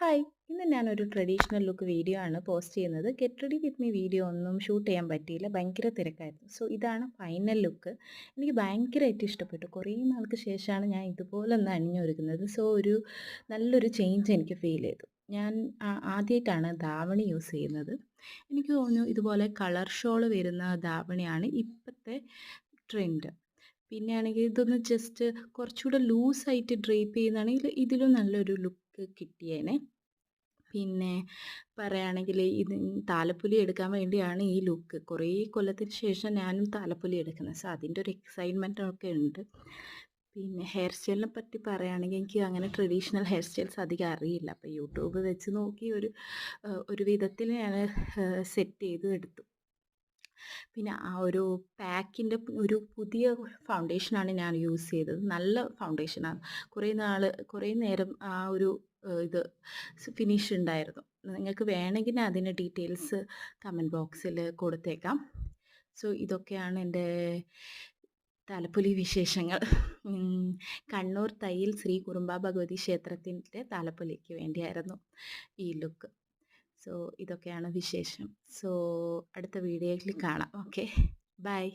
Hi. ഇന്ന് ഞാനൊരു traditional look video ആണ് പോസ്റ്റ് ചെയ്യുന്നത്. Get ready with me video ഒന്നും ഷൂട്ട് ചെയ്യാൻ പറ്റിയില്ല. ഭയങ്കര തിരക്കായിരുന്നു. സോ ഇതാണ് ഫൈനൽ ലുക്ക് എനിക്ക് ഭയങ്കരമായിട്ട് ഇഷ്ടപ്പെട്ടു. കുറേ നാൾക്ക് ശേഷമാണ് ഞാൻ ഇതുപോലെ ഒന്ന് അണിഞ്ഞൊരുക്കുന്നത്. സോ ഒരു നല്ലൊരു ചേഞ്ച് എനിക്ക് ഫീൽ ചെയ്തു. ഞാൻ ആദ്യമായിട്ടാണ് ധാവണി യൂസ് ചെയ്യുന്നത്. എനിക്ക് തോന്നുന്നു ഇതുപോലെ കളർ ഷോൾ വരുന്ന ധാവണിയാണ് ഇപ്പോഴത്തെ ട്രെൻഡ് പിന്നെ ആണെങ്കിൽ ഇതൊന്ന് ജസ്റ്റ് കുറച്ചുകൂടെ ലൂസായിട്ട് ഡ്രേപ്പ് ചെയ്യുന്നതാണെങ്കിൽ ഇതിലും നല്ലൊരു ലുക്ക് കിട്ടിയേനെ. പിന്നെ പറയുകയാണെങ്കിൽ ഇത് താലപ്പൊലി എടുക്കാൻ വേണ്ടിയാണ് ഈ ലുക്ക് കുറേ കൊല്ലത്തിന് ശേഷം ഞാനും താലപ്പൊലി എടുക്കുന്നത്. സോ അതിന്റെ ഒരു എക്സൈറ്റ്മെന്റ് ഒക്കെ ഉണ്ട്. പിന്നെ ഹെയർ സ്റ്റൈലിനെ പറ്റി പറയുകയാണെങ്കിൽ എനിക്ക് അങ്ങനെ ട്രഡീഷണൽ ഹെയർ സ്റ്റൈൽസ് അധികം അറിയില്ല. അപ്പോൾ യൂട്യൂബ് വെച്ച് നോക്കി ഒരു ഒരു വിധത്തിൽ ഞാൻ സെറ്റ് ചെയ്ത് എടുത്തു. പിന്നെ ആ ഒരു പാക്കിന്റെ ഒരു പുതിയ ഫൗണ്ടേഷനാണ് ഞാൻ യൂസ് ചെയ്തത്. നല്ല ഫൗണ്ടേഷനാണ്. കുറേ നാൾ കുറേ നേരം ആ ഒരു ഇത് ഫിനിഷ് ഉണ്ടായിരുന്നു. നിങ്ങൾക്ക് വേണമെങ്കിൽ അതിന്റെ ഡീറ്റെയിൽസ് കമന്റ് ബോക്സിൽ കൊടുത്തേക്കാം. സോ ഇതൊക്കെയാണ് എന്റെ താലപ്പൊലി വിശേഷങ്ങൾ. കണ്ണൂർ തയ്യിൽ ശ്രീ കുറുമ്പ ഭഗവതി ക്ഷേത്രത്തിന്റെ താലപ്പൊലിക്ക് വേണ്ടിയായിരുന്നു ഈ ലുക്ക്. സോ ഇതൊക്കെയാണ് വിശേഷം. സോ അടുത്ത വീഡിയോയിൽ കാണാം. Okay bye